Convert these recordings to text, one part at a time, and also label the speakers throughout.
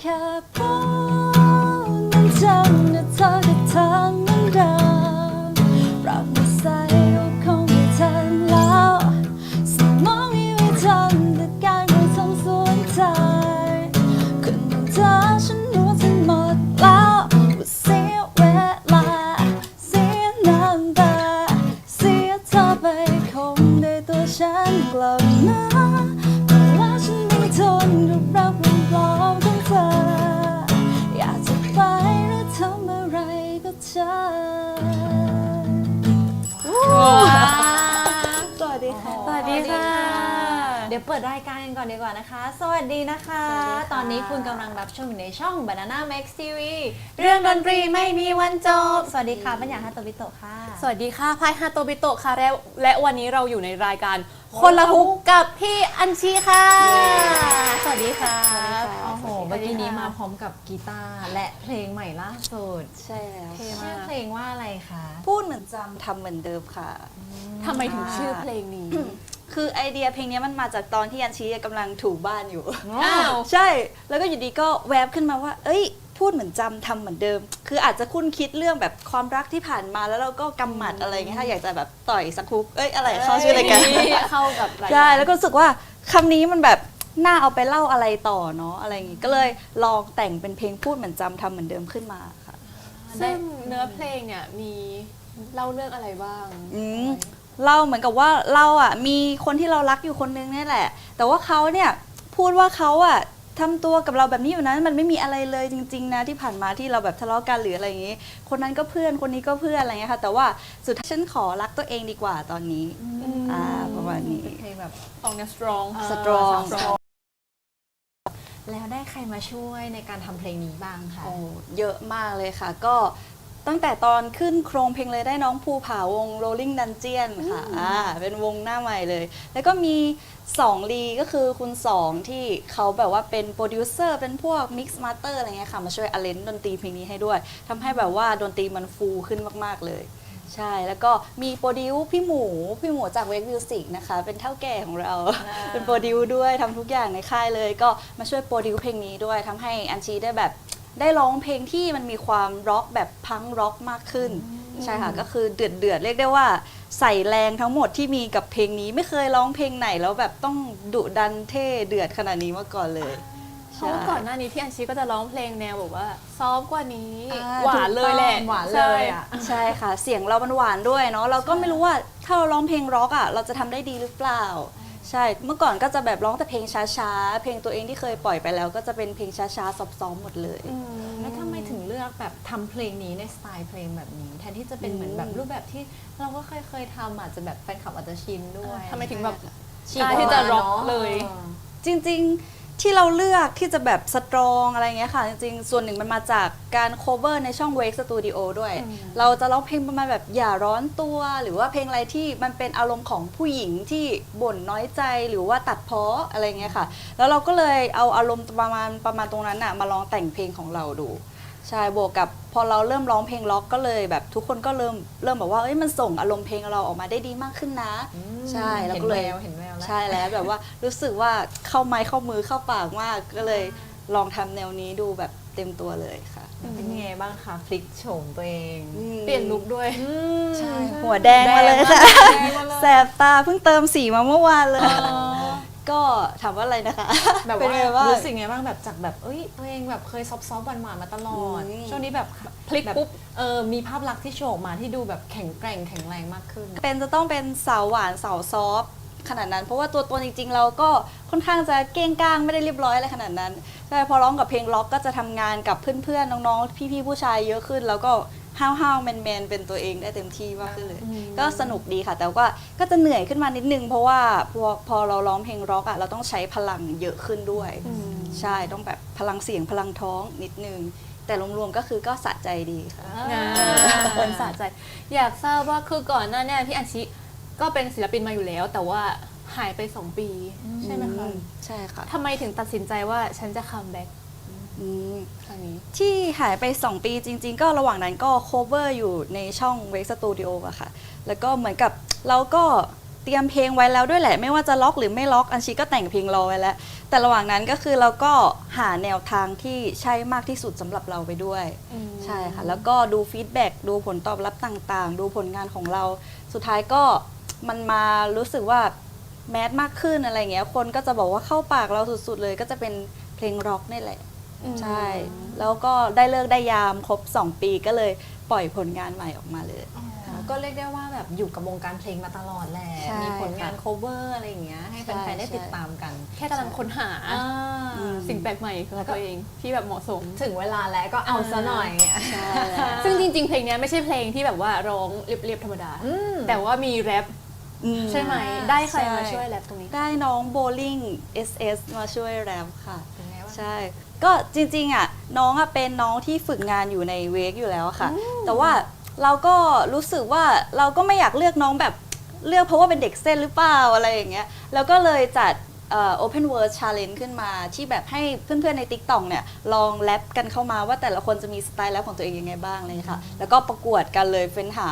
Speaker 1: แค่พูดมันจำนะเธอกับทาง เดี๋ยวเปิดรายกา
Speaker 2: รกันก่อนดีกว่านะคะ สวัสดีนะคะ
Speaker 1: สวัสดีค่ะ
Speaker 2: ตอนนี้คุณกำลังรับชมอยู่ในช่อง Banana Max TV
Speaker 3: เรื่องดนตรีไม่มีวันจบ
Speaker 2: สวัสดีค่ะปัญญาฮาโตบิโตะค่ะ
Speaker 3: สวัสดีค่ะพายฮาโตบิโตะค่ะและและวันนี้เราอยู่ในรายการคนละฮุกกับพี่อัญชีค่ะ สวัสดีค่ะ
Speaker 2: โอ้โหเมื่อกี้นี้มาพร้อมกับกีตาร์และเพลงใหม่ล่าสุด
Speaker 1: ใช่แล้ว
Speaker 3: เท่
Speaker 2: ชื่อเพลงว่าอะไรคะ
Speaker 1: พูดเหมือนจำทำเหมือนเดิมค่ะ
Speaker 3: ทำไมถึงชื่อเพลงนี้
Speaker 1: คือไอเดียเพลงนี้มันมาจากตอนที่ยันชีกำลังถูบ้านอยู่
Speaker 3: อ้าว
Speaker 1: ใช่ แล้วก็อยู่ดีก็แวบขึ้นมาว่า เอ้ย พูดเหมือนจำทำเหมือนเดิม คืออาจจะคุ้นคิดเรื่องแบบความรักที่ผ่านมาแล้วเราก็กำหมัดอะไรเงี้ยถ้าอยากจะแบบต่อยสักคุกเอ้ยอะไรเข้าชื่ออะไรายกัน
Speaker 3: เข้ากับรายการ
Speaker 1: ใช่ แล้วก็รู้สึกว่าคำนี้มันแบบน่าเอาไปเล่าอะไรต่อเนาะอะไรอย่างงี้ก็เลยลองแต่งเป็นเพลงพูดเหมือนจำทำเหมือนเดิมขึ้นมาค่ะ
Speaker 3: ซึ่งเนื้อเพลงเนี่ยมีเล่าเรื่องอะไรบ้าง
Speaker 1: อืม เราเหมือนกับว่าเราอะมีคนที่เรารักอยู่คนนึงนี่แหละ แต่ว่าเขาเนี่ยพูดว่าเขาอะทำตัวกับเราแบบนี้อยู่นั้นมันไม่มีอะไรเลยจริง ๆ นะที่ผ่านมาที่เราแบบทะเลาะกันหรืออะไรอย่างงี้ คนนั้นก็เพื่อนคนนี้ก็เพื่อนอะไรเงี้ยค่ะ แต่ว่าสุดท้ายฉันขอรักตัวเองดีกว่าตอนนี้อ่าประมาณนี้
Speaker 2: เป็นเพลงแบบ
Speaker 3: ออกแนว strong
Speaker 2: เอ่อ
Speaker 1: Strong
Speaker 2: strong แล้วได้ใครมาช่วยในการทำเพลงนี้บ้างคะ
Speaker 1: โอ้เยอะมากเลยค่ะ ก็ ตั้งแต่ตอนขึ้นโครงเพลงเลยได้น้องภูผาวง Rolling Dungeon ค่ะอ่าเป็นวงหน้าใหม่เลย แล้วก็มี2ลีก็คือคุณสองที่เขาแบบว่าเป็นโปรดิวเซอร์เป็นพวกมิกซ์มาสเตอร์อะไรเงี้ยค่ะ มาช่วยอเลนดนตรีเพลงนี้ให้ด้วยทำให้แบบว่าดนตรีมันฟูขึ้นมาก ๆ เลยใช่ แล้วก็มีโปรดิวพี่หมูพี่หมูจากเวกมิวสิกนะคะ เป็นเท่าแก่ของเรา เป็นโปรดิวด้วยทำทุกอย่างในค่ายเลย ก็มาช่วยโปรดิวเพลงนี้ด้วยทำให้อันชีได้แบบ ได้ร้องเพลงที่มันมีความร็อกแบบพังร็อกมากขึ้น ใช่ค่ะ ก็คือเดือดเดือดๆเรียกได้ว่าใส่แรงทั้งหมดที่มีกับเพลงนี้ไม่เคยร้องเพลงไหนแล้วแบบต้องดุดันเท่เดือดขนาดนี้มาก่อนเลย
Speaker 3: เพราะว่าก่อนหน้านี้พี่อัญชีก็จะร้องเพลงแนวแบบว่าซอฟต์กว่านี้
Speaker 1: อ่า
Speaker 3: หวานเลยแหละ
Speaker 2: หวานเลยอะ
Speaker 1: ใช่ค่ะ เสียงเรามันหวานด้วยเนาะเราก็ไม่รู้ว่าถ้าเราร้องเพลงร็อกอะเราจะทำได้ดีหรือเปล่า ใช่ เมื่อก่อนก็จะแบบร้องแต่เพลงช้าๆ เพลงตัวเองที่เคยปล่อยไปแล้ว ก็จะเป็นเพลงช้าๆซอฟต์ๆหมดเลย
Speaker 3: อืม
Speaker 2: แล้วทำไมถึงเลือกแบบทำเพลงนี้ในสไตล์เพลงแบบนี้ แทนที่จะเป็นเหมือนแบบรูปแบบที่เราก็เคยเคยทำอาจจะแบบแฟนคลับอาจจะชินด้วย
Speaker 3: ทำไมถึงแบบ
Speaker 2: ฉีก
Speaker 3: กล้าที่จะ
Speaker 2: ออกมา
Speaker 3: ร็อก
Speaker 2: เนอะ
Speaker 3: เลย
Speaker 1: จริงๆ ที่เราเลือกที่จะแบบสตรองอะไรเงี้ยค่ะ จริงๆ ส่วนหนึ่งมันมาจากการ cover ในช่อง Wake Studio ด้วย
Speaker 3: อืม
Speaker 1: เราจะร้องเพลงประมาณแบบอย่าร้อนตัว หรือว่าเพลงอะไรที่มันเป็นอารมณ์ของผู้หญิงที่บ่นน้อยใจหรือว่าตัดเพ้ออะไรเงี้ยค่ะ แล้วเราก็เลยเอาอารมณ์ประมาณประมาณตรงนั้นอะมาลองแต่งเพลงของเราดู ใช่บวกกับพอเราเริ่มร้องเพลงล็อกก็เลยแบบทุกคนก็เริ่มเริ่มแบบว่าเอ้ยมันส่งอารมณ์เพลงเราออกมาได้ดีมากขึ้นนะใช่แล้ว
Speaker 2: เห็น
Speaker 1: ก็
Speaker 2: แว
Speaker 1: เลย
Speaker 2: วเห็นแววแล้ว
Speaker 1: ใช่แล้วแบบว่ารู้สึกว่าเข้าไม้เข้ามือเข้าปากมากก็เลยลองทำแนวนี้ดูแบบเต็มตัวเลยค่ะ
Speaker 2: เป็นยังไงบ้างคะพลิกโฉมตัวเอง
Speaker 3: เปลี่ยนลุคด้วย
Speaker 1: ใช่หัวแดงมาเลยค่ะ
Speaker 2: แดงมาเลย
Speaker 1: แสบตาเพิ่งเติมสีมาเมื่อวานเลย ก็ถามว่าอะไรนะคะ
Speaker 2: แบบ
Speaker 1: เป็น
Speaker 2: ว่า
Speaker 1: ไงบ้าง
Speaker 2: รู้สึกไงบ้างแบบจากแบบเอ้ยตัวเองแบบเคยซอฟต์ๆหวานๆมาตลอด
Speaker 1: อืม
Speaker 2: ช่วงนี้แบบ
Speaker 3: พลิก
Speaker 2: แบบ
Speaker 3: ปุ๊บ
Speaker 2: เออมีภาพลักษณ์ที่โฉมมาที่ดูแบบแข็งแกร่งแข็งแรงมากขึ้น
Speaker 1: เป็นจะต้องเป็นสาวหวานสาวซอฟต์ขนาดนั้น เพราะว่าตัวตนจริง ๆ เราก็ค่อนข้างจะเก้งก้างไม่ได้เรียบร้อยอะไรขนาดนั้นใช่พอร้องกับเพลงล็อกก็จะทำงานกับเพื่อนๆน้องๆพี่ๆผู้ชายเยอะขึ้น แล้วก็ ห้าวห้าวๆแมนๆเป็นตัวเองได้เต็มที่มากขึ้นเลย ก็สนุกดีค่ะ แต่ว่าก็จะเหนื่อยขึ้นมานิดนึง เพราะว่าพอพอเราร้องเพลงร็อกอะเราต้องใช้พลังเยอะขึ้นด้วย ใช่ต้องแบบพลังเสียงพลังท้องนิดนึง แต่รวมๆก็คือก็สะใจดีค่ะ
Speaker 3: งานคนสะใจ อยากทราบว่าคือก่อนหน้าเนี่ยพี่อัญชิก็เป็นศิลปินมาอยู่แล้ว แต่ว่าหายไป2ปี ใช่ไหมคะ
Speaker 1: อืใช่ค่ะ
Speaker 3: ทำไมถึงตัดสินใจว่าฉันจะคัมแบ็ก
Speaker 1: อืม
Speaker 3: ครั้งนี้
Speaker 1: ที่หายไป 2 ปีจริง ๆ ก็ระหว่างนั้นก็ cover อยู่ในช่อง Wake Studio อะค่ะ แล้วก็เหมือนกับเราก็เตรียมเพลงไว้แล้วด้วยแหละ ไม่ว่าจะล็อกหรือไม่ล็อกอัญชีก็แต่งเพลงรอไว้แล้ว แต่ระหว่างนั้นก็คือเราก็หาแนวทางที่ใช่มากที่สุดสำหรับเราไปด้วยใช่ค่ะ แล้วก็ดูฟีดแบ็กดูผลตอบรับต่างๆ ดูผลงานของเรา สุดท้ายก็มันมารู้สึกว่าแมสมากขึ้นอะไรเงี้ย คนก็จะบอกว่าเข้าปากเราสุดๆเลย ก็จะเป็นเพลงร็อกนี่แหละ ใช่ แล้วก็ได้เลิกได้ยามครบ 2 ปีก็เลยปล่อยผลงานใหม่ออกมาเลย
Speaker 2: ก็เรียกได้ว่าแบบอยู่กับวงการเพลงมาตลอดแหละ
Speaker 1: ใช่
Speaker 2: มีผลงาน
Speaker 1: ค่ะ
Speaker 2: cover อะไรอย่างเงี้ยให้แฟ
Speaker 1: ใช่
Speaker 2: นๆได้
Speaker 1: ใช่
Speaker 2: ติดตามกัน
Speaker 3: แค่กำลังค้นหา
Speaker 2: อ่า
Speaker 1: อืม
Speaker 3: สิ่งแปลกใหม่ของตัวเองที่แบบเหมาะสม
Speaker 2: ถึงเวลาแล้วก็เอาซะหน่อย
Speaker 1: ใช่
Speaker 3: ซึ่งจริง ๆ เพลงเนี้ยไม่ใช่เพลงที่แบบว่าร้องเรียบๆธรรมดา
Speaker 2: อืม
Speaker 3: แต่ว่ามีแรป
Speaker 1: อืม
Speaker 3: ใช่ไหม
Speaker 2: อ่า
Speaker 3: ได้ใครมา
Speaker 1: ใช่
Speaker 3: ช่วยแรปตรงนี้
Speaker 1: ได้น้องโบลิ่ง SS มาช่วยแรปค่ะ
Speaker 2: เป็นไงวะ
Speaker 1: ใช่ ก็จริงๆอะน้องอะเป็นน้องที่ฝึกงานอยู่ในเวกอยู่แล้วค่ะ แต่ว่าเราก็รู้สึกว่าเราก็ไม่อยากเลือกน้องแบบเลือกเพราะว่าเป็นเด็กเส้นหรือเปล่าอะไรอย่างเงี้ยแล้วก็เลยจัดเอ่อ Open Word Challenge ขึ้นมาที่แบบให้เพื่อนๆใน TikTok เนี่ยลองแรปกันเข้ามาว่าแต่ละคนจะมีสไตล์แรปของตัวเองยังไงบ้างเลยค่ะ แล้วก็ประกวดกันเลยเฟ้นหา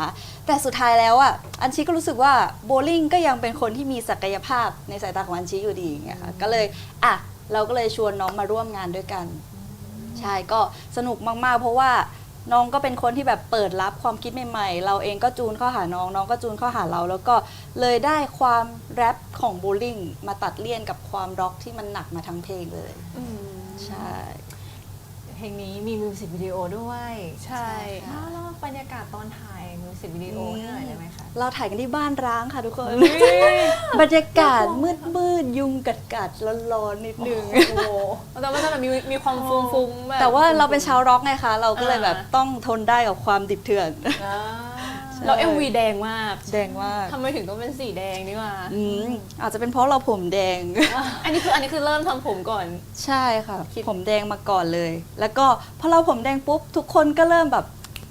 Speaker 1: แต่สุดท้ายแล้วอะอัญชีก็รู้สึกว่าโบลิ่งก็ยังเป็นคนที่มีศักยภาพในสายตาของอัญชีอยู่ดีอย่างเงี้ยค่ะก็เลยอะ เราก็เลยชวนน้องมาร่วมงานด้วยกัน ใช่ก็สนุกมากๆ เพราะว่าน้องก็เป็นคนที่แบบเปิดรับความคิดใหม่ๆ เราเองก็จูนเข้าหาน้อง น้องก็จูนเข้าหาเรา แล้วก็เลยได้ความแรปของโบลิ่งมาตัดเลี่ยนกับความร็อกที่มันหนักมาทั้งเพลงเลย ใช่
Speaker 2: เพ ลงนี้มีมิวสิกวิดีโอด้วย
Speaker 3: ใช่
Speaker 2: อ้าวแล้วบรรยากาศตอนถ่ายมิวสิกวิดีโอให้หน่อยได้ไหมคะ
Speaker 1: เราถ่ายกันที่บ้านร้างค่ะทุกคน บรรยากาศมืดๆยุงกัดกัดๆร้อนๆนิดนึง
Speaker 2: โอ้โห
Speaker 3: แต่ว่าจะแบบมีมีความฟุ้งๆแบบ
Speaker 1: แต่ว่าเราเป็นชาวร็อกไงคะ เราก็เลยแบบ
Speaker 3: อ่า
Speaker 1: ต้องทนได้กับความดิบเถื่อน
Speaker 3: เรา เอ็มวีแดงมาก
Speaker 1: แดงมาก
Speaker 3: ทำไมถึงต้องเป็นสีแดงนี่มา
Speaker 1: อืมอาจจะเป็นเพราะเราผมแดง
Speaker 3: อันนี้คืออันนี้คือเริ่มทำผมก่อน
Speaker 1: ใช่ค่ะผมแดงมาก่อนเลย แล้วก็พอเราผมแดงปุ๊บ ทุกคนก็เริ่มแบบ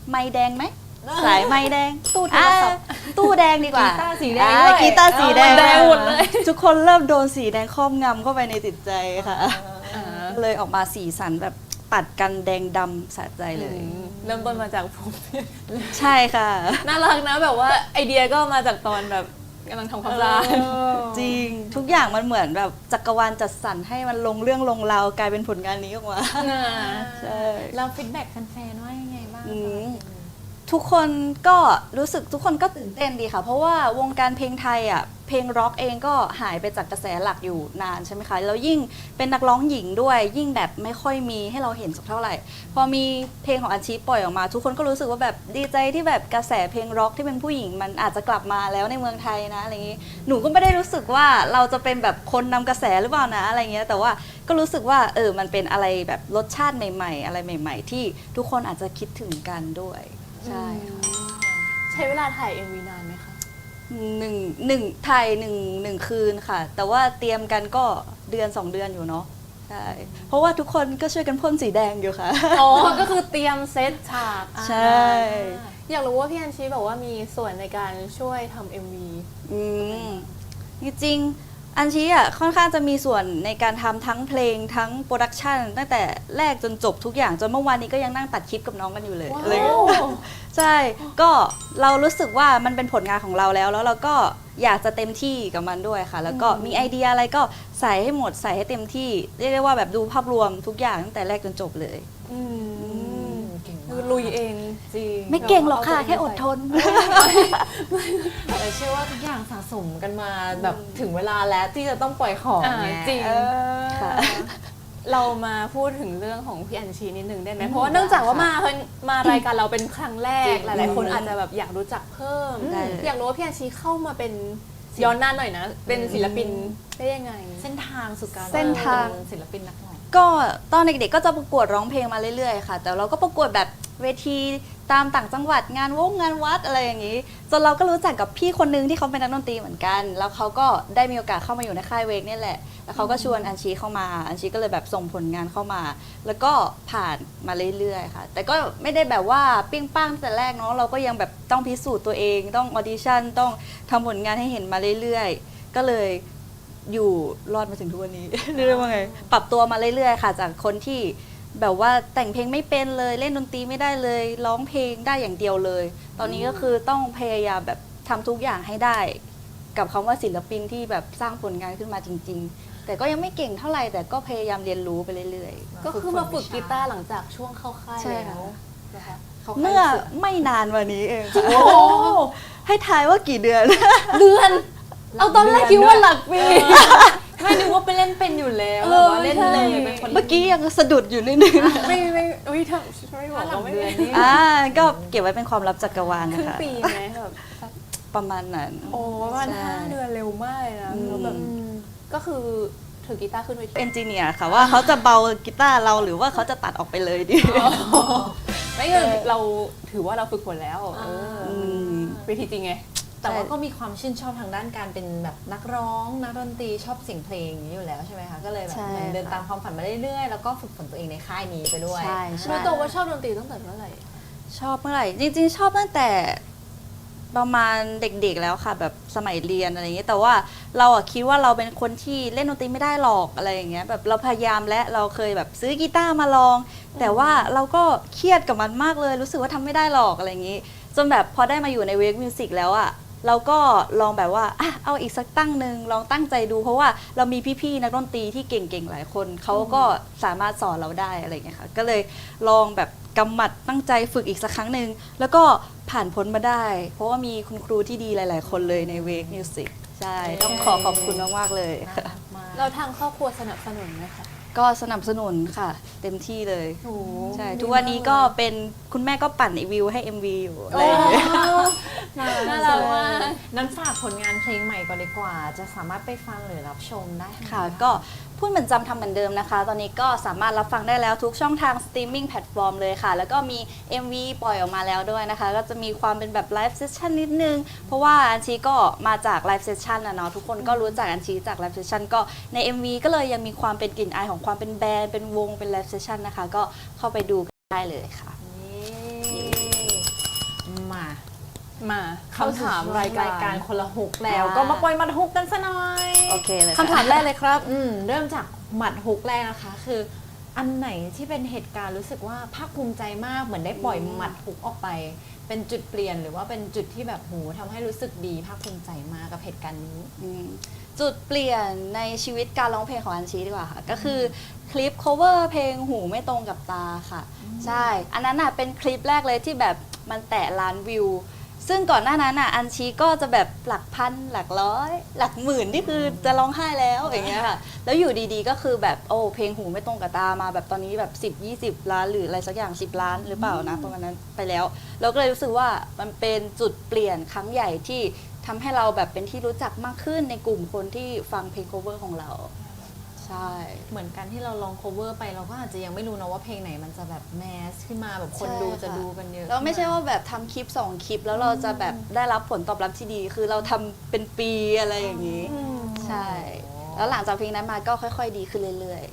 Speaker 1: ไม่แดงไหมสายไม่แดง
Speaker 2: ตู้โทรศัพท์
Speaker 1: อ่าตู้แดงดีกว่า
Speaker 2: กีตาร์สีแดง
Speaker 1: อ่า
Speaker 2: ด้วย
Speaker 1: กีตาร์สีแดง
Speaker 3: เออมันแดงหมดเลย
Speaker 1: ทุกคนเริ่มโดนสีแดงครอบงำเข้าไปในจิตใจค่ะ
Speaker 3: อ่า
Speaker 1: เลยออกมาสีสันแบบ ตัดกันแดงดำสะใจเลย
Speaker 3: เริ่มต้นมาจากผม
Speaker 1: ใช่ค่ะ
Speaker 3: น่ารักนะแบบว่าไอเดียก็มาจากตอนแบบกำลังทำความสะอาด
Speaker 1: จริงทุกอย่างมันเหมือนแบบจักรวาลจัดสรรให้มันลงเรื่องลงราวกลายเป็นผลงานนี้ออกมาใช่
Speaker 2: เราฟีดแบ็กแฟนๆว่ายังไงบ้าง
Speaker 1: อืม
Speaker 2: คะ
Speaker 1: ทุกคนก็รู้สึกทุกคนก็ตื่นเต้นดีค่ะ เพราะว่าวงการเพลงไทยอะเพลงร็อกเองก็หายไปจากกระแสหลักอยู่นานใช่ไหมคะแล้วยิ่งเป็นนักร้องหญิงด้วย ยิ่งแบบไม่ค่อยมีให้เราเห็นสักเท่าไหร่ พอมีเพลงของอาชีพปล่อยออกมา ทุกคนก็รู้สึกว่าแบบดีใจที่แบบกระแสเพลงร็อกที่เป็นผู้หญิงมันอาจจะกลับมาแล้วในเมืองไทยนะอะไรอย่างนี้หนูก็ไม่ได้รู้สึกว่าเราจะเป็นแบบคนนำกระแสหรือเปล่านะอะไรเงี้ยแต่ว่าก็รู้สึกว่าเออมันเป็นอะไรแบบรสชาติใหม่ ๆ อะไรใหม่ ๆ ที่ทุกคนอาจจะคิดถึงกันด้วย ใช่ค่ะ
Speaker 3: ใช้เวลาถ่าย MV นานไหมคะ
Speaker 1: หนึ่งหนึ่งไทยหนึ่งหนึ่งคืนค่ะ แต่ว่าเตรียมกันก็เดือนสองเดือนอยู่เนาะใช่เพราะว่าทุกคนก็ช่วยกันพ่นสีแดงอยู่ค่ะ
Speaker 3: อ๋อ ก็คือเตรียมเซตฉาก
Speaker 1: ใช่
Speaker 3: อยากรู้ว่าพี่อัญชีบอกว่ามีส่วนในการช่วยทำ MV
Speaker 1: อืมจริงๆ อันชี้อะค่อนข้างจะมีส่วนในการทำทั้งเพลงทั้งโปรดักชันตั้งแต่แรกจนจบทุกอย่าง จนเมื่อวานนี้ก็ยังนั่งตัดคลิปกับน้องกันอยู่เลย
Speaker 3: ว้าว
Speaker 1: อะไรอย่างเงี้ย ใช่ ก็เรารู้สึกว่ามันเป็นผลงานของเราแล้ว แล้วเราก็อยากจะเต็มที่กับมันด้วยค่ะ แล้วก็มีไอเดียอะไรก็ใส่ให้หมดใส่ให้เต็มที่ เรียกได้ว่าแบบดูภาพรวมทุกอย่างตั้งแต่แรกจนจบเลย
Speaker 3: อืม
Speaker 2: เก่ง
Speaker 3: คื
Speaker 2: มา
Speaker 3: อก ลุยเอง
Speaker 2: จริง
Speaker 1: ไม่เก่งหรอกค่ะ
Speaker 3: เอาตัวเอง
Speaker 1: แค่อดทน
Speaker 2: แต่เชื่อว่าทุกอย่างสะสมกันมาแบบถึงเวลาแล้วที่จะต้องปล่อยของ
Speaker 3: อ่า
Speaker 2: ไง
Speaker 3: จริง
Speaker 2: เออ
Speaker 1: ค่ะ
Speaker 3: เรามาพูดถึงเรื่องของพี่อัญชีนิดนึงได้ไหม
Speaker 2: อืม
Speaker 3: เพราะว่าเนื่องจากว่ามาเพิ่งมารายการเราเป็นครั้งแร
Speaker 2: จริ
Speaker 3: ก
Speaker 2: ง
Speaker 3: หลายๆ คนอาจจะแบบอยากรู้จักเพิ่ม
Speaker 1: ได้เลย
Speaker 3: อยากรู้ว่าพี่อัญชีเข้ามาเป็นย้อนหน้าหน่อยนะ เป็นศิลปินได้ยังไง
Speaker 2: เส้นทางสู่การ
Speaker 1: เส้นทาง
Speaker 2: เป็นศิลปินนักร้อง
Speaker 1: ก็ตอนเด็กๆก็จะประกวดร้องเพลงมาเรื่อยๆค่ะ แต่เราก็ประกวดแบบ เวทีตามต่างจังหวัดงานวงงานวัดอะไรอย่างนี้จนเราก็รู้จักกับพี่คนนึงที่เขาเป็นนักดนตรีเหมือนกัน แล้วเขาก็ได้มีโอกาสเข้ามาอยู่ในค่ายเวกนี่แหละ แล้วเขาก็ชวนอัญชีเข้ามา อัญชีก็เลยแบบส่งผลงานเข้ามา แล้วก็ผ่านมาเรื่อยๆค่ะ แต่ก็ไม่ได้แบบว่าปิ้งป้างตั้งแต่แรกเนาะเราก็ยังแบบต้องพิสูจน์ตัวเองต้องออดิชั่นต้องทำผลงานให้เห็นมาเรื่อยๆ ก็เลยอยู่รอดมาถึงทุกวันนี้เรียกว่าไงปรับตัวมาเรื่อยๆ ค่ะ จากคนที่ แบบว่าแต่งเพลงไม่เป็นเลยเล่นดนตรีไม่ได้เลยร้องเพลงได้อย่างเดียวเลย ตอนนี้ก็คือต้องพยายามแบบทำทุกอย่างให้ได้ กับคำว่าศิลปินที่แบบสร้างผลงานขึ้นมาจริง ๆ แต่ก็ยังไม่เก่งเท่าไหร่แต่ก็พยายามเรียนรู้ไปเรื่อย
Speaker 3: ก็คือมาฝึกกีตาร์หลังจากช่วงเข้าค่าย
Speaker 1: ใช่
Speaker 3: แล้
Speaker 1: ค่ะ
Speaker 3: วนะคะ
Speaker 1: ๆเมื่อไม่นานวันนี้เองค่ะ
Speaker 3: โอ้โห
Speaker 1: ให้ทายว่ากี่เดือน
Speaker 3: เดือน เอาตอนแรกคิดว่าหลักปี
Speaker 2: ไม่นึกว่าไปเล่นเป็นอยู่แล้ว
Speaker 3: เอ
Speaker 2: แบ
Speaker 3: อบ
Speaker 2: ว่าเล่นเลย
Speaker 3: ใช่
Speaker 2: เป็นคน
Speaker 1: เมื่อกี้ยังสะดุดอยู่นิดนึง
Speaker 3: ไม่ไม่อุ้ยทำไม่บอก
Speaker 2: ถ้าหลั
Speaker 3: ว่างไม่
Speaker 2: เดือน
Speaker 3: มี
Speaker 2: นี่
Speaker 1: อ่าก็เก็บไว้เป็นความลับจักรวาล
Speaker 3: ค
Speaker 1: นะ
Speaker 3: รึ่ง
Speaker 1: คะ
Speaker 3: ปีไหมแบบ
Speaker 1: ประมาณนั้น
Speaker 3: โอ้ประมาณ
Speaker 1: ใช่
Speaker 3: ห้าเดือนเร็วมากเลยนะ
Speaker 1: อืม
Speaker 3: แล้วแบบก็คือถือกีตาร์ขึ้นไป
Speaker 1: เอนจิเนียร์ค่ะว่าเขาจะเบากีตาร์เราหรือว่าเขาจะตัดออกไปเลยดี
Speaker 3: ไม่คือเราถือว่าเราฝึกฝนแล้วเออ
Speaker 1: ม
Speaker 3: เวทีจริงไง
Speaker 2: แต่ว่าก็มีความชื่นชอบทางด้านการเป็นแบบนักร้องนักดนตรีชอบเสียงเพลงอย่างนี้อยู่แล้วใช่ไหมคะก็เลยแบบ
Speaker 1: ใช่
Speaker 2: เหมือนเดิน
Speaker 1: ค่ะ
Speaker 2: ตามความฝันมาเรื่อยๆแล้วก็ฝึกฝนตัวเองในค่ายนี้ไปด้วย
Speaker 1: ใช่
Speaker 3: รู้
Speaker 1: ใช่
Speaker 3: ตัวว่าชอบดนตรีตั้งแต่เมื่อไหร่
Speaker 1: ชอบเมื่อไหร่ จริง ๆ ชอบตั้งแต่ประมาณเด็กๆแล้วค่ะ แบบสมัยเรียนอะไรอย่างเงี้ยแต่ว่าเราอะคิดว่าเราเป็นคนที่เล่นดนตรีไม่ได้หรอกอะไรอย่างเงี้ยแบบเราพยายามและเราเคยแบบซื้อกีตาร์มาลอง แต่ว่าเราก็เครียดกับมันมากเลย รู้สึกว่าทำไม่ได้หรอกอะไรอย่างงี้ จนแบบพอได้มาอยู่ในเวกมิวสิกแล้วอะ เราก็ลองแบบว่าอะเอาอีกสักตั้งหนึ่งลองตั้งใจดู เพราะว่าเรามีพี่ๆนักดนตรีที่เก่งๆหลายคนเขาก็สามารถสอนเราได้อะไรอย่างเงี้ยค่ะก็เลยลองแบบกำหมัดตั้งใจฝึกอีกสักครั้งหนึ่งแล้วก็ผ่านพ้นมาได้ เพราะว่ามีคุณครูที่ดีหลาย ๆ คนเลยในเวกมิวสิกใช่ ต้องขอขอบคุณมากๆเลย
Speaker 2: น่า
Speaker 1: ค่ะ
Speaker 2: รักมาก
Speaker 3: เราทางครอบครัวสนับสนุนไหมคะ
Speaker 1: ก็สนับสนุนค่ะ เต็มที่เลย
Speaker 3: โอ้
Speaker 1: ใช่ทุกวันนี้ก็เป็นคุณแม่ก็ปั่นไอวิวให้ MV อยู่อะไรอย่างเงี้ย
Speaker 3: น่ารักมาก
Speaker 2: นั้นฝากผลงานเพลงใหม่ก่อนดีกว่า จะสามารถไปฟังหรือรับชมได้ทางไหน
Speaker 1: ค่ะก็ พูดเหมือนจำทำเหมือนเดิมนะคะ ตอนนี้ก็สามารถรับฟังได้แล้วทุกช่องทางสตรีมมิ่งแพลตฟอร์มเลยค่ะ แล้วก็มี MV ปล่อยออกมาแล้วด้วยนะคะ ก็จะมีความเป็นแบบไลฟ์เซสชันนิดนึง เพราะว่าอันชีก็มาจากไลฟ์เซสชันนะเนาะทุกคนก็รู้จักอันชีจากไลฟ์เซสชันก็ใน MV ก็เลยยังมีความเป็นกลิ่นอายของความเป็นแบรนด์เป็นวงเป็นไลฟ์เซสชันนะคะ ก็เข้าไปดูกันได้เลยค่ะ
Speaker 2: มา
Speaker 3: คำถาม
Speaker 2: เข้สู่
Speaker 3: รายการ
Speaker 2: รายการคนละฮุกแล้ว
Speaker 1: อ่า
Speaker 2: ก็มาปล่อยหมัดฮุกกันซะหน่อย
Speaker 1: โอเคเลยะ
Speaker 3: คำถามแรกเลยครับ
Speaker 2: อืมเริ่มจากหมัดฮุกแรกนะคะ คือ อันไหนที่เป็นเหตุการณ์รู้สึกว่าภาคภูมิใจมากเหมือนได้ปล่อยหมัดฮุกออกไป เป็นจุดเปลี่ยนหรือว่าเป็นจุดที่แบบโหทำให้รู้สึกดีภาคภูมิใจมากกับเหตุการณ์นี้
Speaker 1: อืมจุดเปลี่ยนในชีวิตการร้องเพลงของอันชีดีกว่าค่ะ ก็คือคลิป cover เพลงหูไม่ตรงกับตาค่ะ ใช่ อันนั้นน่ะเป็นคลิปแรกเลยที่แบบมันแตะล้านวิว ซึ่งก่อนหน้านั้นน่ะอันชีก็จะแบบหลักพันหลักร้อย หลักหมื่นที่คือจะร้องไห้แล้วอย่างเงี้ยค่ะ แล้วอยู่ดีๆก็คือแบบโอ้เพลงหูไม่ตรงกับตามาแบบตอนนี้แบบ 10 20 ล้านหรืออะไรสักอย่าง 10 ล้านหรือเปล่านะประมาณนั้นไปแล้ว เราก็เลยรู้สึกว่ามันเป็นจุดเปลี่ยนครั้งใหญ่ที่ทำให้เราแบบเป็นที่รู้จักมากขึ้นในกลุ่มคนที่ฟังเพลง cover ของเรา ใช่
Speaker 2: เหมือนกันที่เราลอง cover ไปเราก็อาจจะยังไม่รู้นะว่าเพลงไหนมันจะแบบแมสขึ้นมาแบบคนดูจะดูกันเยอะ
Speaker 1: แล้วไม่ใช่ว่าแบบทำคลิป 2 คลิป แล้วเราจะแบบได้รับผลตอบรับที่ดี คือเราทำเป็นปีอะไรอย่างนี้ใช่ แล้วหลังจากเพลงนั้นมาก็ค่อย ๆ ดีขึ้นเรื่อย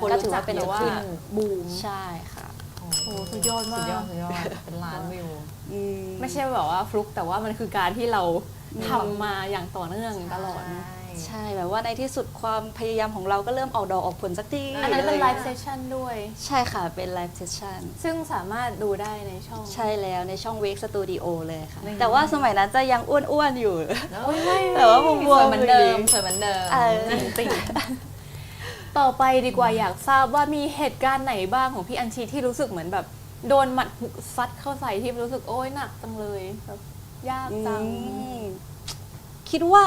Speaker 2: คน
Speaker 1: ก็
Speaker 2: รู้
Speaker 1: ถือ
Speaker 2: จั
Speaker 1: ว่าเป็น
Speaker 2: เยอะ
Speaker 1: ว่า
Speaker 2: ขึ้น
Speaker 3: บูม
Speaker 1: ๆ ใช่ค่ะ
Speaker 2: โอ้
Speaker 3: โอ้สุดยอดมาก
Speaker 2: สุดยอดสุดยอดเป็นล้านวิว
Speaker 1: อื
Speaker 3: ไม่ใช่แบบว่าฟลุกแต่ว่ามันคือการที่เราทำมาอย่างต่อเนื่องตลอด
Speaker 1: ใช่ แบบว่าในที่สุดความพยายามของเราก็เริ่มออกดอกออกผลสักที
Speaker 3: อันนั้นเป็นไล
Speaker 1: อะร
Speaker 3: ฟ์เซสชั่นด้วย
Speaker 1: ใช่ค่ะเป็นไลฟ์เซสชั่น
Speaker 3: ซึ่งสามารถดูได้ในช่อง
Speaker 1: ใช่แล้วในช่องเวกสตูดิโอเลยค่ะ
Speaker 2: นี่
Speaker 1: แต่ว่าสมัยนั้นจะยังอ้วนๆอยู่
Speaker 2: โอ้ยไม่
Speaker 1: แต่ว่าบวม
Speaker 2: ส
Speaker 1: ๆ
Speaker 2: วยเหมือนเดิม
Speaker 1: อยู่ดี
Speaker 2: สวยเหมือนเดิม
Speaker 1: เออ
Speaker 3: ติ่งต่อไปดีกว่าอยากทราบว่ามีเหตุการณ์ไหนบ้างของพี่อัญชีที่รู้สึกเหมือนแบบ โดนหมัดหุกซัดเข้าใส่ที่รู้สึกโอ๊ยหนักจังเลยแบบยากจัง
Speaker 1: อืมคิดว่า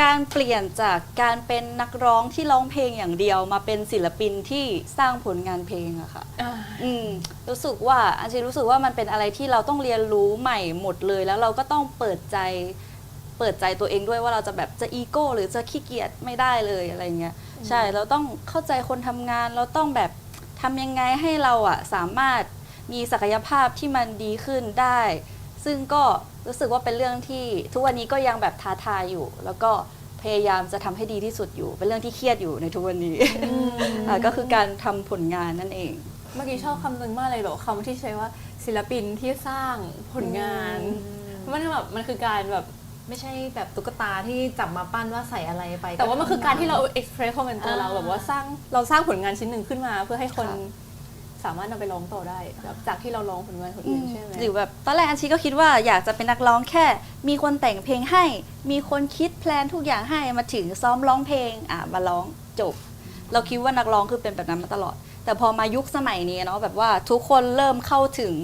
Speaker 1: การเปลี่ยนจากการเป็นนักร้องที่ร้องเพลงอย่างเดียวมาเป็นศิลปินที่สร้างผลงานเพลงอะค่ะ
Speaker 3: อ่า
Speaker 1: อืมรู้สึกว่าอันชีรู้สึกว่ามันเป็นอะไรที่เราต้องเรียนรู้ใหม่หมดเลย แล้วเราก็ต้องเปิดใจเปิดใจตัวเองด้วยว่าเราจะแบบจะอีโก้หรือจะขี้เกียจไม่ได้เลยอะไรเงี้ยใช่เราต้องเข้าใจคนทำงาน เราต้องแบบทำยังไงให้เราอะสามารถมีศักยภาพที่มันดีขึ้นได้ ซึ่งก็ รู้สึกว่าเป็นเรื่องที่ทุกวันนี้ก็ยังแบบท้าทายอยู่ แล้วก็พยายามจะทำให้ดีที่สุดอยู่ เป็นเรื่องที่เครียดอยู่ในทุกวันนี้อะก็คือการทำผลงานนั่นเอง
Speaker 3: เมื่อกี้ชอบคำหนึ่งมากเลยเหรอคำที่ใช้ว่าศิลปินที่สร้างผลงานมันคือแบบมันคือการแบบ
Speaker 2: ไม่ใช่แบบตุ๊กตาที่จับมาปั้นว่าใส่อะไรไป
Speaker 3: แต่ว่ามันคือการที่เราเอ็กเพรสความเป็นตัวเรา
Speaker 2: อ่า
Speaker 3: แบบว่าสร้างเราสร้างผลงานชิ้นหนึ่งขึ้นมา เพื่อให้คน
Speaker 2: ครับ
Speaker 3: สสามารถนำไปร้องต่อได้แบบจากที่เราร้องผลงานคนอื่นใช่ไหม
Speaker 1: หรือแบบตอนแรกอันชีก็คิดว่าอยากจะเป็นนักร้องแค่ มีคนแต่งเพลงให้ มีคนคิดแพลนทุกอย่างให้มาถึงซ้อมร้องเพลงอะมาร้องจบ เราคิดว่านักร้องคือเป็นแบบนั้นมาตลอด แต่พอมายุคสมัยนี้เนาะแบบว่าทุกคนเริ่มเข้าถึง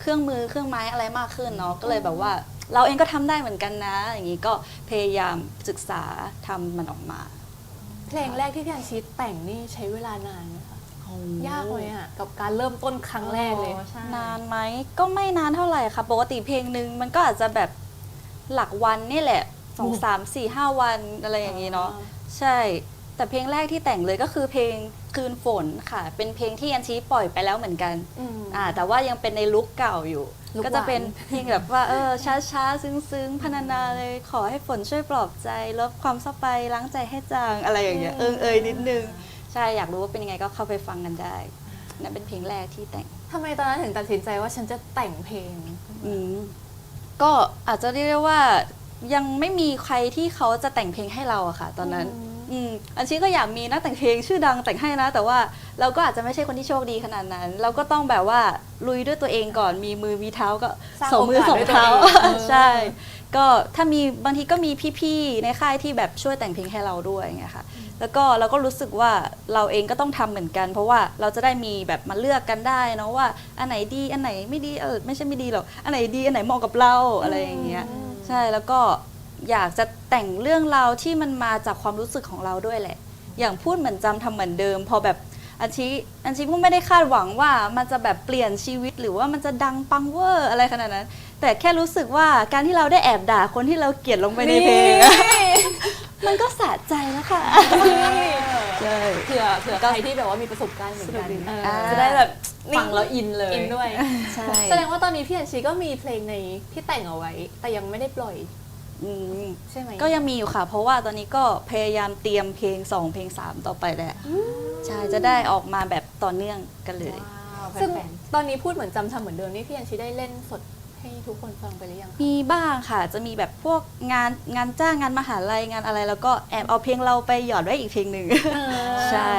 Speaker 1: เครื่องมือเครื่องไม้อะไรมากขึ้นเนาะก็เลยแบบว่า เราเองก็ทำได้เหมือนกันนะ อย่างนี้ก็พยายามศึกษาทำมันออกมา
Speaker 3: เพลงแรกที่พี่อัญชิแต่งนี่ใช้เวลานานไหมคะ ยากไหมอะกับการเริ่มต้นครั้งแรกเลย
Speaker 2: อ๋อใช่
Speaker 1: นานไหมก็ไม่นานเท่าไหร่ค่ะ ปกติเพลงหนึ่งมันก็อาจจะแบบหลักวันนี่แหละสองสามสี่ห้าวันอะไรอย่างนี้เนาะ
Speaker 3: อ๋อ
Speaker 1: ใช่ แต่เพลงแรกที่แต่งเลยก็คือเพลงคืนฝนค่ะ เป็นเพลงที่อันชี้ปล่อยไปแล้วเหมือนกัน
Speaker 3: อืม
Speaker 1: อ่าแต่ว่ายังเป็นในลุคเก่าอยู่
Speaker 3: ลุค
Speaker 1: ก็จะเป็น
Speaker 3: หวาน
Speaker 1: เพลงแบบว่าเออช้าช้าๆ ซึ้งๆพรรณนาเลยขอให้ฝนช่วยปลอบใจลบความเศร้าไปล้างใจให้จางอะไรอย่างเงี้ยเอิงเอยนิดนึง ใช่อยากรู้ว่าเป็นยังไงก็เข้าไปฟังกันได้นั่นเป็นเพลงแรกที่แต่ง
Speaker 3: ทำไมตอนนั้นถึงตัดสินใจว่าฉันจะแต่งเพลง
Speaker 1: อืมก็อาจจะเรียกได้ว่ายังไม่มีใครที่เขาจะแต่งเพลงให้เราอะค่ะ ตอนนั้น
Speaker 3: อืม
Speaker 1: อืมอันชีก็อยากมีนักแต่งเพลงชื่อดังแต่งให้นะ แต่ว่าเราก็อาจจะไม่ใช่คนที่โชคดีขนาดนั้น เราก็ต้องแบบว่าลุยด้วยตัวเองก่อนมีมือมีเท้าก็
Speaker 3: สร้าง
Speaker 1: สองมือ
Speaker 3: โอกาส
Speaker 1: สอง
Speaker 3: ด้วยตัว
Speaker 1: เท้า
Speaker 3: เองเออ
Speaker 1: ใช่ ก็ถ้ามีบางทีก็มีพี่ๆในค่ายที่แบบช่วยแต่งเพลงให้เราด้วยอย่างเงี้ยค่ะแล้วก็เราก็รู้สึกว่าเราเองก็ต้องทำเหมือนกัน เพราะว่าเราจะได้มีแบบมาเลือกกันได้เนาะว่าอันไหนดีอันไหนไม่ดีเออไม่ใช่ไม่ดีหรอกอันไหนดีอันไหนเหมาะกับเราอะไรอย่างเงี้ย
Speaker 3: อืม
Speaker 1: ใช่แล้วก็อยากจะแต่งเรื่องราวที่มันมาจากความรู้สึกของเราด้วยแหละ อย่างพูดเหมือนจำทำเหมือนเดิม พอแบบอันชีอันชีก็ไม่ได้คาดหวังว่ามันจะแบบเปลี่ยนชีวิตหรือว่ามันจะดังปังเวอร์อะไรขนาดนั้น แต่แค่รู้สึกว่าการที่เราได้แอบด่าคนที่เราเกลียดลงไปในเพลงอะมันก็สะใจแล้วค่ะใช่
Speaker 3: เผื่อเผื่อใครที่แบบว่ามีประสบการณ์เหมือนกัน
Speaker 1: สนุกดี
Speaker 3: เออ
Speaker 1: อ่า
Speaker 3: จะได้แบบ
Speaker 2: ฟังแล้วอินเลย
Speaker 3: อินด้วย
Speaker 1: ใช่
Speaker 3: แสดงว่าตอนนี้พี่อัญชีก็มีเพลงในที่แต่งเอาไว้ แต่ยังไม่ได้ปล่อย
Speaker 1: อืม
Speaker 3: ใช่ไหม
Speaker 1: ก็ยังมีอยู่ค่ะ เพราะว่าตอนนี้ก็พยายามเตรียมเพลง 2 เพลง 3 ต่อไปแหละใช่จะได้ออกมาแบบต่อเนื่องกันเลย
Speaker 2: ว้าว
Speaker 3: ซึ่ง
Speaker 2: แฟน
Speaker 3: ตอนนี้พูดเหมือนจำทำเหมือนเดิมนี่พี่อัญชีได้เล่นสด ให้ทุกคนฟังไปหรือยังคะ
Speaker 1: มีบ้างค่ะ จะมีแบบพวกงานงานจ้างงานมหาลัยงานอะไร แล้วก็แอบเอาเพลงเราไปหยอดไว้อีกเพลงหนึ่ง ใช่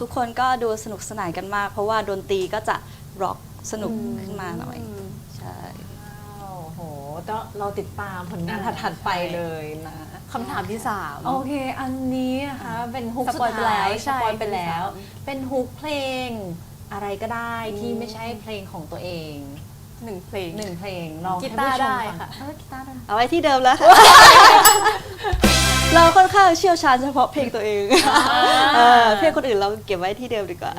Speaker 1: ทุกคนก็ดูสนุกสนานกันมาก เพราะว่าดนตรีก็จะร็อกสนุกขึ้นมาหน่อย
Speaker 3: ม
Speaker 1: ใช่
Speaker 2: ว้าวโหต้องเราติดตามผลงานถัดๆไปเลยนะ
Speaker 3: คำถามที่สาม
Speaker 2: โอเค อันนี้นะคะเป็นฮุก
Speaker 3: ส
Speaker 2: สุ
Speaker 3: ปอย
Speaker 2: ด
Speaker 3: ไปแล้
Speaker 2: ท้ายว
Speaker 3: ใช่
Speaker 2: สปอยไปแล้ว
Speaker 3: เป็นสาม
Speaker 2: เป็นฮุกเพลงอะไรก็ได้ที่ไม่ใช่เพลงของตัวเอง
Speaker 3: หนึ่งเพลง
Speaker 2: หนึ่งเพลงลอง
Speaker 3: กี
Speaker 2: ให้
Speaker 3: ตาร์
Speaker 2: ผู้ชม
Speaker 3: ได้
Speaker 2: ฟัง
Speaker 3: ค่ะ
Speaker 2: เออกีตาร์ได้
Speaker 1: เอาไว้ที่เดิมแล้วค่ะ เราค่อนข้างเชี่ยวชาญเฉพาะเพลงตัวเองเออเพลงคนอื่นเราเก็บไว้ที่เดิมดีกว่า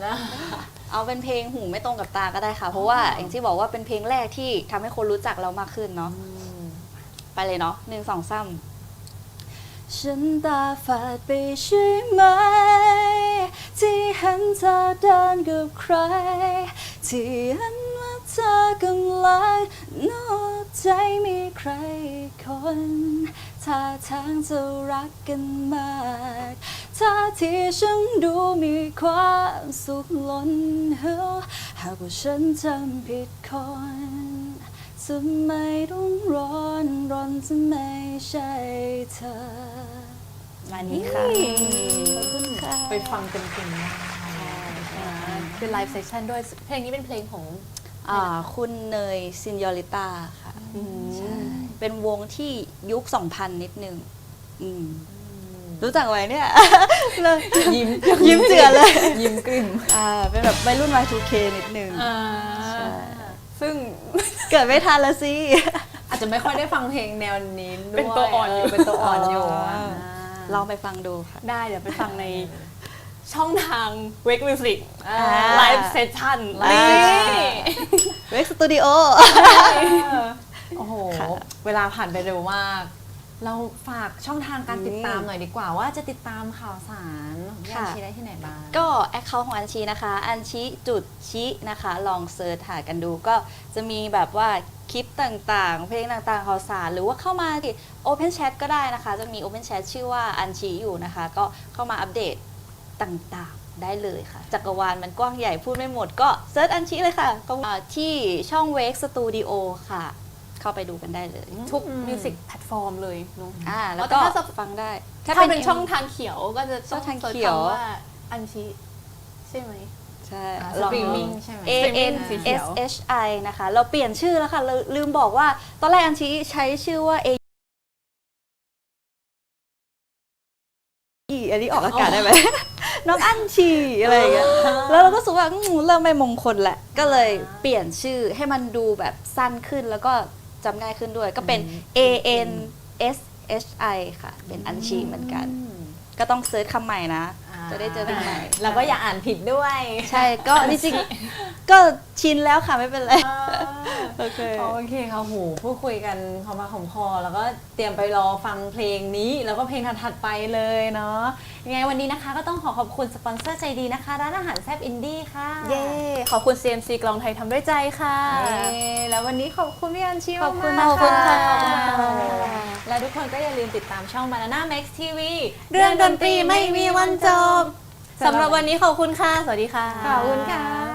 Speaker 1: เอาเป็นเพลงหูไม่ตรงกับตาก็ได้ค่ะ เพราะว่าอย่างที่บอกว่าเป็นเพลงแรกที่ทำให้คนรู้จักเรามากขึ้นเนาะ ไปเลยเนาะหนึ่งสองสามฉันตาฝาดไปใช่ไหม ที่เห็นเธอเดินกับใคร ที่เห็นว่า เธอกำลังนอกใจมีใครคนท่าทางจะรักกันมากท่าที่ฉันดูมีความสุขล้นเหวหากว่าฉันจำผิดคนทำไมต้องร้อนร้อนจะไม่ใช่เธอมานี้ค่ะขอบคุณค่ะ
Speaker 2: ไปฟังกันกันได้
Speaker 3: เป็นไลฟ์เซสชันด้วย เพลงนี้เป็นเพลงของ
Speaker 1: อ่าคุณเนยซินยอริต้าค่ะใช่เป็นวงที่ยุค 2000 นิดนึงอืมรู้จักไหมเนี่ย เลย
Speaker 2: ยิ้ม
Speaker 1: ยิ้มเจือนเลย
Speaker 2: ยิ้มกลิ่ม
Speaker 1: อ่าเป็นแบบวัยรุ่น Y2K นิดนึงใช่
Speaker 3: ซึ่ง
Speaker 1: เกิดไม่ทันละสิ
Speaker 2: อาจจะไม่ค่อยได้ฟังเพลงแนวนี้ด้วย
Speaker 3: เป็นตัวอ่อนอยู่
Speaker 2: เเป็นตัวอ่อนอยู่
Speaker 1: อ๋อ
Speaker 2: อ่า
Speaker 1: ลองไปฟังดูค่ะ
Speaker 3: ได้เดี๋ยวไปฟังใน ช่องทางเวกมิวสิก
Speaker 2: อ่า
Speaker 3: ไลฟ์เซสชั่น
Speaker 1: ไลฟ์
Speaker 3: นี่
Speaker 1: เว็กสตูดิโอ
Speaker 2: โอ้โห
Speaker 1: ค่ะ
Speaker 2: เวลาผ่านไปเร็วมาก เราฝากช่องทางการติดตาม
Speaker 1: อืม
Speaker 2: หน่อยดีกว่า ว่าจะติดตามข่าวสารของพี่
Speaker 1: ค่ะ
Speaker 2: อาชีได้ที่ไหนบ้าง
Speaker 1: ก็แอคเคาท์ของอันชีนะคะ อันชีจุดชินะคะ ลองเซิร์ชหากันดูก็จะมีแบบว่าคลิปต่างๆ เพลงต่างๆข่าวสาร หรือว่าเข้ามาที่ Open Chat ก็ได้นะคะ จะมี Open Chat ชื่อว่าอันชีอยู่นะคะ ก็เข้ามาอัปเดต ต่างๆ ได้เลยค่ะ จักรวาลมันกว้างใหญ่พูดไม่หมดก็เซิร์ชอันชีเลยค่ะก็อ่าที่ช่อง Wake Studio ค่ะ เข้าไปดูกันได้เลย
Speaker 3: ทุกมิวสิกแพลตฟอร์มเลยเนอะ
Speaker 1: อ่าแล้ว
Speaker 3: แต่
Speaker 1: ก็
Speaker 3: ถ้าจะ
Speaker 1: ฟังได้
Speaker 3: ถ้าเป็นช่องทางเขียวก็จะ
Speaker 1: ช่องทาง
Speaker 3: สิร์ช
Speaker 1: เขียว
Speaker 3: คำว่าอันชีใช่ไหม
Speaker 1: ใช่
Speaker 2: อ่า
Speaker 1: ลอง
Speaker 2: streaming ใช่ไหม
Speaker 1: A N
Speaker 3: streaming สีเขียว
Speaker 1: S H I นะคะ เราเปลี่ยนชื่อแล้วค่ะเราลืมบอกว่า ตอนแรกอันชี้ใช้ชื่อว่า A อันนี้ออกอากาศได้ไหม น้องอัญชีอะไรอย่างเงี้ยแล้วเราก็รู้สึกว่าอืมเริ่มไม่มงคลแหละ ก็เลยเปลี่ยนชื่อให้มันดูแบบสั้นขึ้นแล้วก็จำง่ายขึ้นด้วยก็เป็น A N S H I ค่ะ เป็นอัญชีเหมือนกัน ก็ต้องเซิร์ชคำใหม่นะ จะได้เจอเพลงใหม่
Speaker 2: แล้วก็อย่าอ่านผิดด้วย
Speaker 1: ใช่ก็จริงๆก็ชินแล้วค่ะไม่เป็นไร โอเค
Speaker 2: โอเคค่ะโหพูดคุยกันหอมปากหอมคอ แล้วก็เตรียมไปรอฟังเพลงนี้ แล้วก็เพลงถัดๆไปเลยเนาะยังไงวันนี้นะคะก็ต้องขอขอบคุณสปอนเซอร์ใจดีนะคะ ร้านอาหารแซบอินดี้ค่ะ
Speaker 3: เย้ ขอบคุณ CMC กลองไทยทำด้วยใจค่ะ
Speaker 2: เย้แล้ววันนี้ขอบคุณพี่อันชิ
Speaker 1: ขอบคุณ
Speaker 2: มากๆ
Speaker 1: ขอบคุณค่ะ
Speaker 2: และทุกคนก็อย่าลืมติดตามช่อง Banana Max TV
Speaker 3: เรื่องดนตรีไม่มีวันจบสำหรับวันนี้ขอบคุณค่ะ สวัสดีค่ะ
Speaker 2: ขอบคุณค่ะ